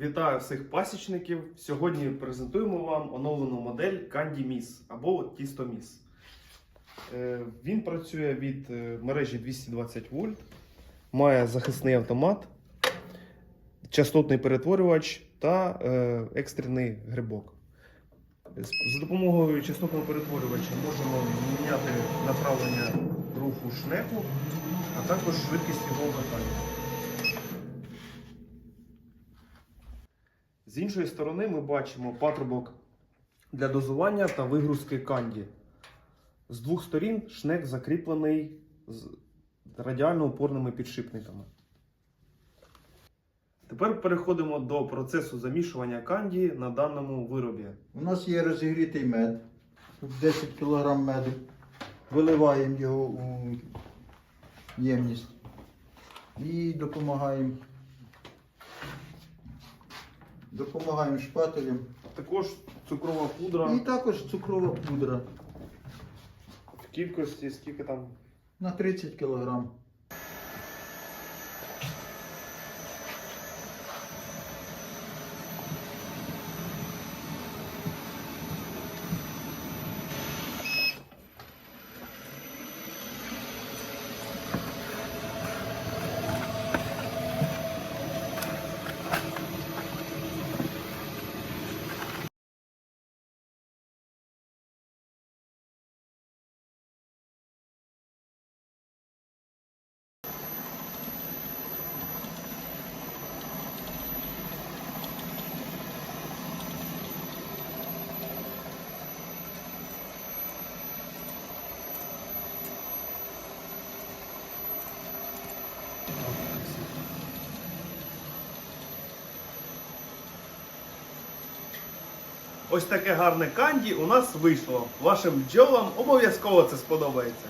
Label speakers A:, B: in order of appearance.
A: Вітаю всіх пасічників. Сьогодні презентуємо вам оновлену модель Candy Miss або Тісто Miss. Е, Він працює від е, мережі 220 вольт, має захисний автомат, частотний перетворювач та е, екстрений грибок. За допомогою частотного перетворювача можемо міняти направлення руху шнеку, а також швидкість його обертання. З іншої сторони ми бачимо патрубок для дозування та вигрузки канді. З двох сторін шнек закріплений з радіально опорними підшипниками. Тепер переходимо до процесу замішування канді на даному виробі.
B: У нас є розігрітий мед, 10 кг меду. Виливаємо його у ємність і допомагаємо. Допомагаємо шпателям.
A: Також цукрова пудра
B: І також цукрова пудра
A: в кількості, скільки там
B: на 30 кг.
A: Ось таке гарне канді у нас вийшло. Вашим бджолам обов'язково це сподобається.